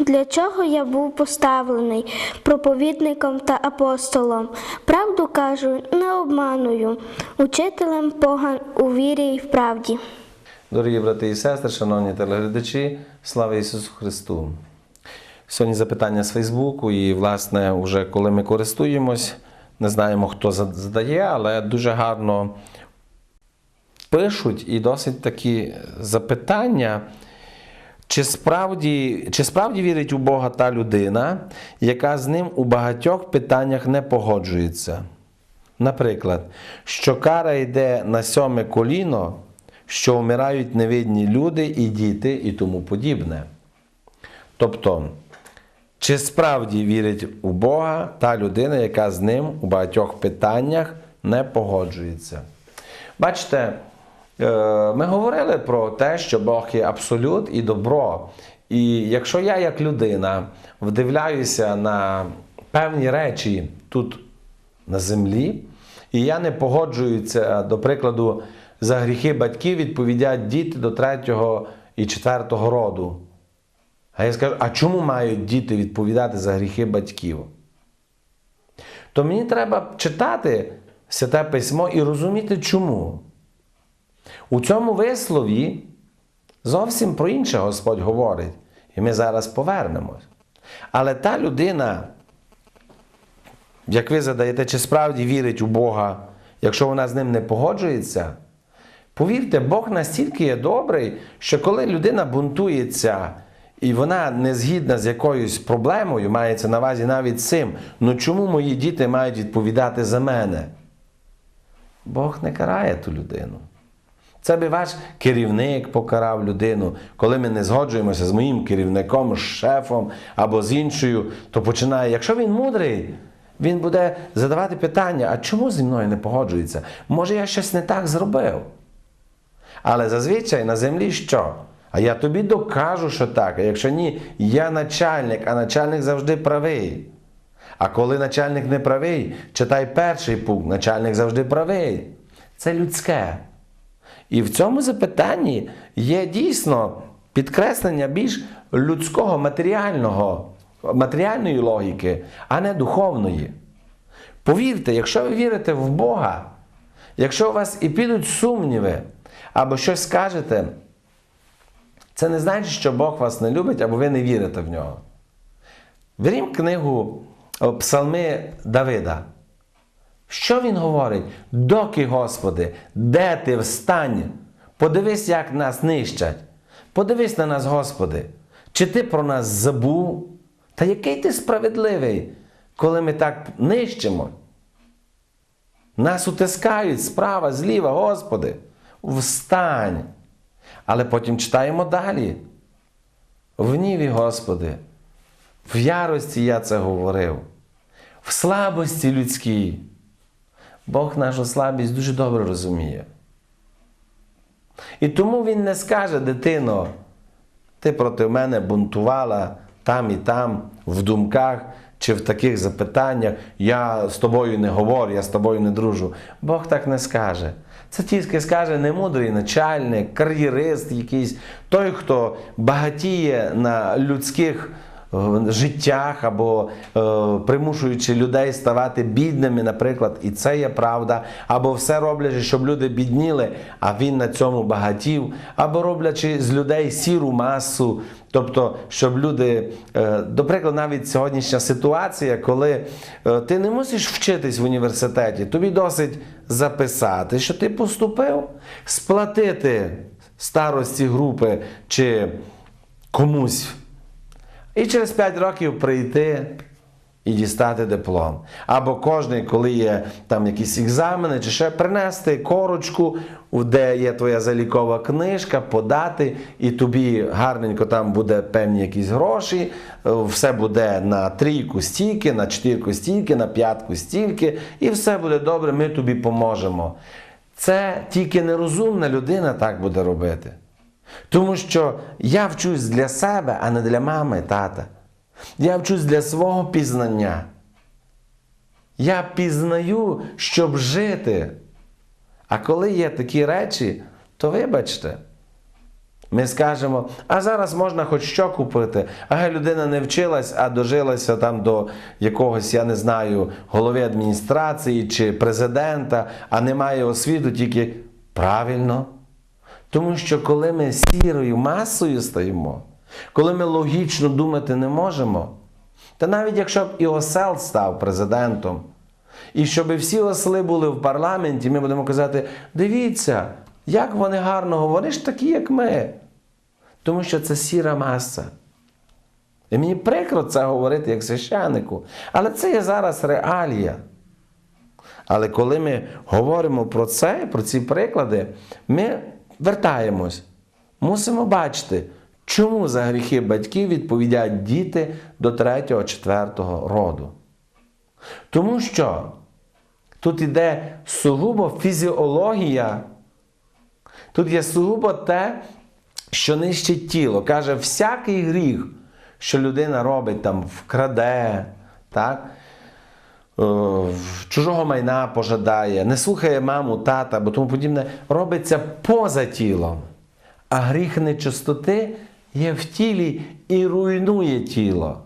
для чого я був поставлений проповідником та апостолом. Правду кажу, не обманую, учителем поган у вірі й в правді. Дорогі брати і сестри, шановні телеглядачі, слава Ісусу Христу! Сьогодні запитання з Фейсбуку, і, власне, вже коли ми користуємось, не знаємо, хто задає, але дуже гарно пишуть і досить такі запитання. Чи справді, чи справді вірить у Бога та людина, яка з ним у багатьох питаннях не погоджується? Наприклад, що кара йде на сьоме коліно, що вмирають невидні люди і діти, і тому подібне. Тобто, чи справді вірить у Бога та людина, яка з ним у багатьох питаннях не погоджується? Бачите, ми говорили про те, що Бог є абсолют і добро. І якщо я, як людина, вдивляюся на певні речі тут на землі, і я не погоджуюся, до прикладу, за гріхи батьків відповідять діти до третього і четвертого роду. А я скажу, а чому мають діти відповідати за гріхи батьків? То мені треба читати святе письмо і розуміти, чому. У цьому вислові зовсім про інше Господь говорить. І ми зараз повернемось. Але та людина, як ви задаєте, чи справді вірить у Бога, якщо вона з ним не погоджується, повірте, Бог настільки є добрий, що коли людина бунтується і вона не згідна з якоюсь проблемою, мається на увазі навіть цим, ну чому мої діти мають відповідати за мене? Бог не карає ту людину. Це би ваш керівник покарав людину. Коли ми не згоджуємося з моїм керівником, шефом або з іншою, то починає, якщо він мудрий, він буде задавати питання, а чому зі мною не погоджується? Може, я щось не так зробив? Але зазвичай на землі що? А я тобі докажу, що так. А якщо ні, я начальник, а начальник завжди правий. А коли начальник не правий, читай перший пункт, начальник завжди правий. Це людське. І в цьому запитанні є дійсно підкреслення більш людського, матеріального, матеріальної логіки, а не духовної. Повірте, якщо ви вірите в Бога, якщо у вас і підуть сумніви, або щось скажете, це не значить, що Бог вас не любить, або ви не вірите в нього. Берім книгу Псалми Давида. Що він говорить? Доки, Господи, де ти встань? Подивись, як нас нищать. Подивись на нас, Господи. Чи ти про нас забув? Та який ти справедливий, коли ми так нищимо? Нас утискають справа, зліва, Господи. Встань. Але потім читаємо далі. В гніві, Господи, в ярості я це говорив, в слабості людській. Бог нашу слабість дуже добре розуміє. І тому Він не скаже, дитино, ти проти мене бунтувала там і там, в думках чи в таких запитаннях, я з тобою не говорю, я з тобою не дружу. Бог так не скаже. Це тільки скаже немудрий начальник, кар'єрист якийсь, той, хто багатіє на людських життях або е, примушуючи людей ставати бідними, наприклад, і це є правда, або все роблячи, щоб люди бідніли, а він на цьому багатів, або роблячи з людей сіру масу, тобто, щоб люди, е, до прикладу, навіть сьогоднішня ситуація, коли е, ти не мусиш вчитись в університеті, тобі досить записати, що ти поступив, сплатити старості групи чи комусь. І через 5 років прийти і дістати диплом. Або кожний, коли є там якісь екзамени, чи ще принести корочку, де є твоя залікова книжка, подати, і тобі гарненько там буде певні якісь гроші, е, все буде на трійку стільки, на чотирку стільки, на п'ятку стільки, і все буде добре, ми тобі поможемо. Це тільки нерозумна людина так буде робити. Тому що я вчусь для себе, а не для мами, тата. Я вчусь для свого пізнання. Я пізнаю, щоб жити. А коли є такі речі, то вибачте. Ми скажемо, а зараз можна хоч що купити. Ага, людина не вчилась, а дожилася там до якогось, я не знаю, голови адміністрації чи президента, а не має освіту тільки правильно. Тому що коли ми сірою масою стаємо, коли ми логічно думати не можемо, та навіть якщо б і осел став президентом, і щоб всі осли були в парламенті, ми будемо казати: дивіться, як вони гарно говорять, такі, як ми. Тому що це сіра маса. І мені прикро це говорити як священнику, але це є зараз реалія. Але коли ми говоримо про це, про ці приклади, ми вертаємось. Мусимо бачити, чому за гріхи батьків відповідають діти до 3-4 роду. Тому що тут іде сугубо фізіологія, тут є сугубо те, що нищить тіло. Каже, всякий гріх, що людина робить, там, вкраде, так? Е, чужого майна пожадає, не слухає маму, тата або тому подібне, робиться поза тілом. А гріх нечистоти є в тілі і руйнує тіло.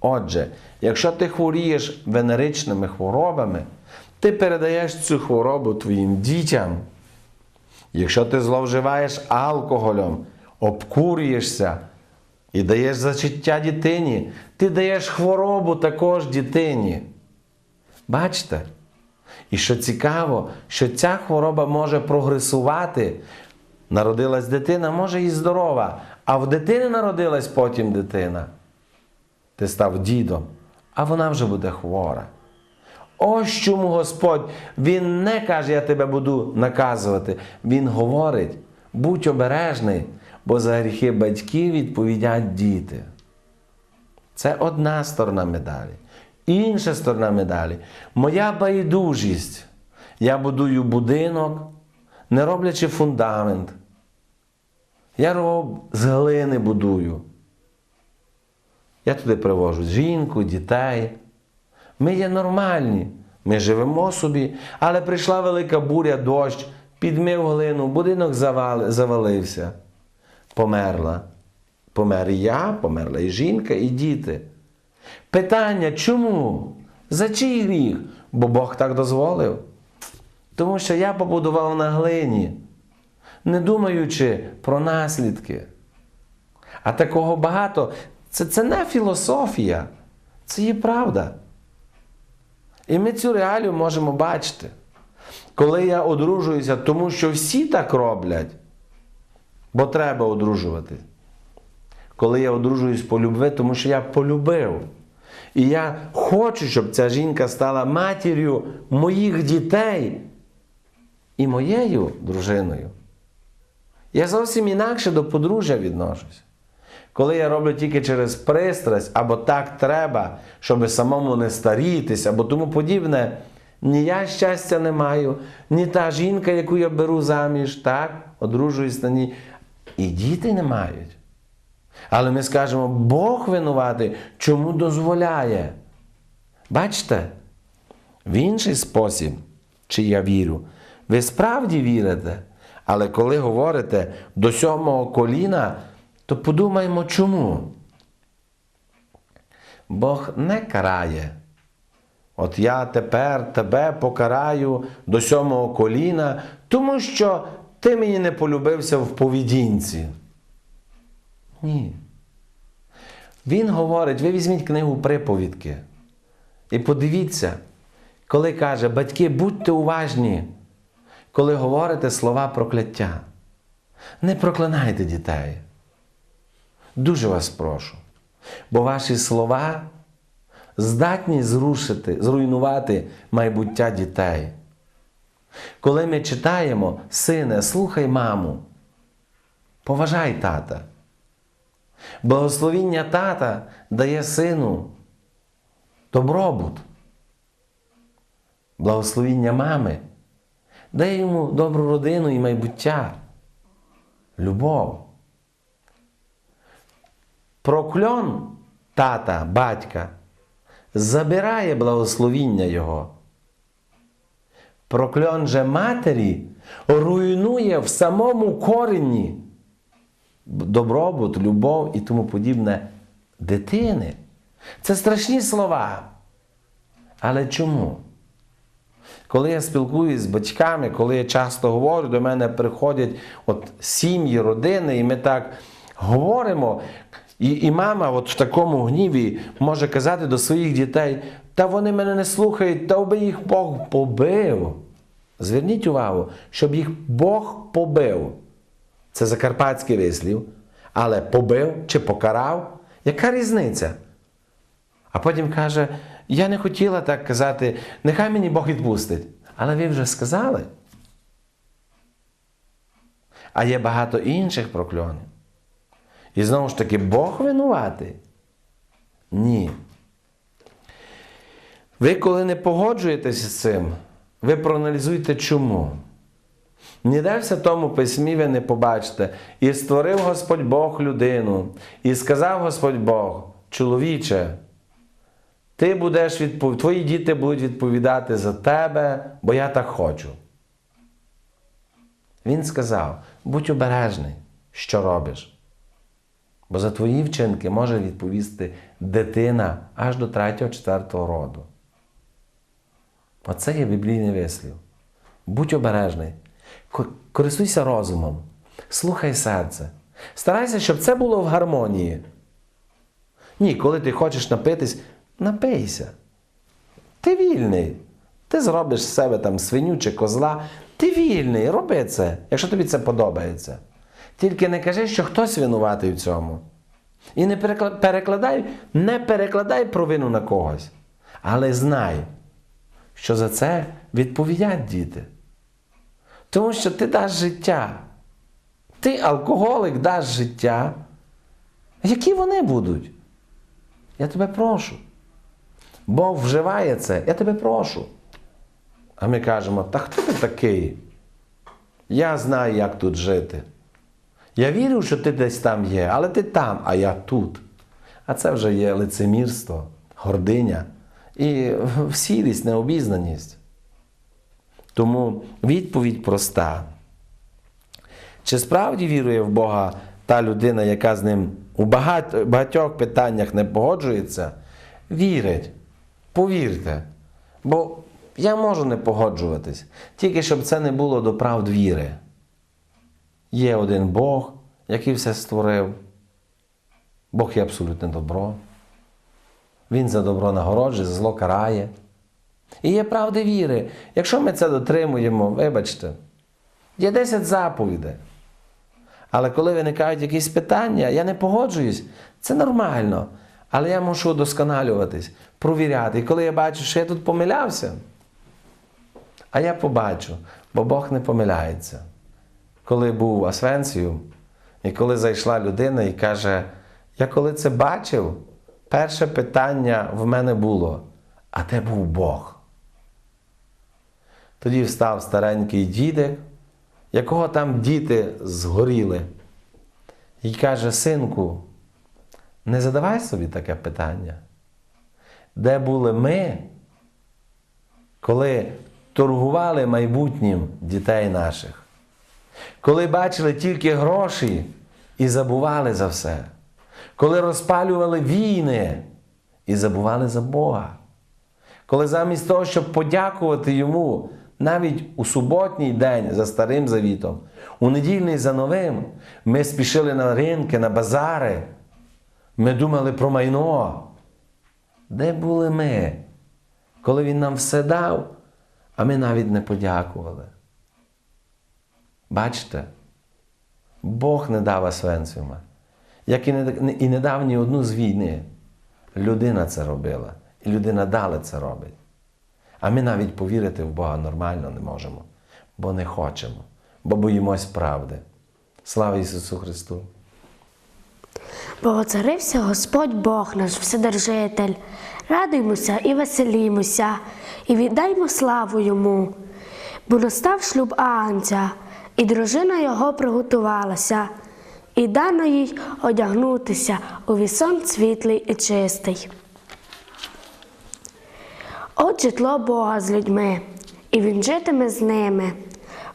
Отже, якщо ти хворієш венеричними хворобами, ти передаєш цю хворобу твоїм дітям. Якщо ти зловживаєш алкоголем, обкурюєшся і даєш зачуття дитині, ти даєш хворобу також дитині. Бачите? І що цікаво, що ця хвороба може прогресувати. Народилась дитина, може і здорова, а в дитини народилась потім дитина. Ти став дідом, а вона вже буде хвора. Ось чому Господь Він не каже, я тебе буду наказувати. Він говорить, будь обережний, бо за гріхи батьків відповідять діти. Це одна сторона медалі. Інша сторона медалі моя байдужість. Я будую будинок, не роблячи фундамент. Я роб з глини будую. Я туди привожу жінку, дітей. Ми є нормальні, ми живемо собі, але прийшла велика буря, дощ, підмив глину, будинок завали, завалився. Померла. Помер і я, померла і жінка, і діти. Питання чому? За чий гріх? Бо Бог так дозволив. Тому що я побудував на глині, не думаючи про наслідки. А такого багато. Це, це не філософія, це є правда. І ми цю реалію можемо бачити. Коли я одружуюся, тому що всі так роблять, бо треба одружувати. Коли я одружуюсь по любви, тому що я полюбив. І я хочу, щоб ця жінка стала матір'ю моїх дітей і моєю дружиною. Я зовсім інакше до подружжя відношусь. Коли я роблю тільки через пристрасть, або так треба, щоб самому не старітися, або тому подібне, ні я щастя не маю, ні та жінка, яку я беру заміж, так, одружуюсь на ній, і діти не мають. Але ми скажемо, Бог винуватий, чому дозволяє. Бачите, в інший спосіб, чи я вірю, ви справді вірите, але коли говорите до сьомого коліна, то подумаймо чому. Бог не карає. От я тепер тебе покараю до сьомого коліна, тому що ти мені не полюбився в поведінці. Ні. Він говорить, ви візьміть книгу приповідки. І подивіться, коли каже, батьки, будьте уважні, коли говорите слова прокляття. Не проклинайте дітей. Дуже вас прошу. Бо ваші слова здатні зрушити, зруйнувати майбуття дітей. Коли ми читаємо, сине, слухай маму, поважай тата. Благословіння тата дає сину добробут. Благословіння мами дає йому добру родину і майбуття, любов. Прокльон тата, батька забирає благословіння його. Прокльон же матері руйнує в самому корені добробут, любов і тому подібне дитини. Це страшні слова. Але чому? Коли я спілкуюсь з батьками, коли я часто говорю, до мене приходять от сім'ї, родини, і ми так говоримо. І, і мама от в такому гніві може казати до своїх дітей, та вони мене не слухають, та би їх Бог побив. Зверніть увагу, щоб їх Бог побив. Це закарпатський вислів. Але побив чи покарав, яка різниця? А потім каже: я не хотіла так казати, нехай мені Бог відпустить. Але ви вже сказали. А є багато інших прокльонів. І знову ж таки, Бог винуватий? Ні. Ви, коли не погоджуєтеся з цим, ви проаналізуйте чому. Ніде в Святому Письмі ви не побачите. І створив Господь Бог людину, і сказав Господь Бог, чоловіче, ти будеш відпов... твої діти будуть відповідати за тебе, бо я так хочу. Він сказав: будь обережний, що робиш. Бо за твої вчинки може відповісти дитина аж до 3-4 роду. Оце є біблійний вислів. Будь обережний, користуйся розумом, слухай серце. Старайся, щоб це було в гармонії. Ні, коли ти хочеш напитись, напийся. Ти вільний. Ти зробиш з себе там свиню чи козла. Ти вільний, роби це, якщо тобі це подобається. Тільки не кажи, що хтось винуватий в цьому. І не перекладай, не перекладай провину на когось. Але знай, що за це відповідять діти. Тому що ти даш життя. Ти, алкоголик, даш життя. Які вони будуть? Я тебе прошу. Бог вживає це, я тебе прошу. А ми кажемо, та хто ти такий? Я знаю, як тут жити. Я вірю, що ти десь там є, але ти там, а я тут. А це вже є лицемірство, гординя і сірість, необізнаність. Тому відповідь проста. Чи справді вірує в Бога та людина, яка з ним у багатьох питаннях не погоджується? Вірить. Повірте. Бо я можу не погоджуватись, тільки щоб це не було до правд віри. Є один Бог, який все створив. Бог є абсолютне добро. Він за добро нагороджує, за зло карає. І є правди віри. Якщо ми це дотримуємо, вибачте, є 10 заповідей. Але коли виникають якісь питання, я не погоджуюсь, це нормально. Але я мушу удосконалюватись, провіряти. І коли я бачу, що я тут помилявся, а я побачу, бо Бог не помиляється. Коли був Освенцію, і коли зайшла людина і каже: Я коли це бачив, перше питання в мене було: а де був Бог? Тоді встав старенький дідик, якого там діти згоріли, і каже: Синку, не задавай собі таке питання. Де були ми, коли торгували майбутнім дітей наших? Коли бачили тільки гроші і забували за все, коли розпалювали війни і забували за Бога, коли замість того, щоб подякувати йому навіть у суботній день за старим завітом, у недільний за новим, ми спішили на ринки, на базари, ми думали про майно. Де були ми, коли він нам все дав, а ми навіть не подякували? Бачите, Бог не дав Освенцима. Як і не, і не дав ні одну з війни. Людина це робила. І людина далі це робить. А ми навіть повірити в Бога нормально не можемо, бо не хочемо, бо боїмось правди. Слава Ісусу Христу! Богоцарився Господь Бог наш Вседержитель. Радуймося і веселімося, і віддаймо славу йому. Бо настав шлюб Агнця, і дружина його приготувалася, і дано їй одягнутися у вісон світлий і чистий. От житло Бога з людьми, і він житиме з ними.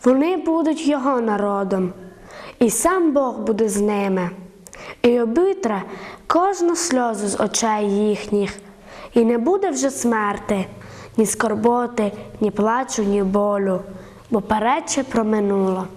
Вони будуть його народом, і сам Бог буде з ними, і обітре кожну сльозу з очей їхніх, і не буде вже смерти, ні скорботи, ні плачу, ні болю, бо перече проминуло.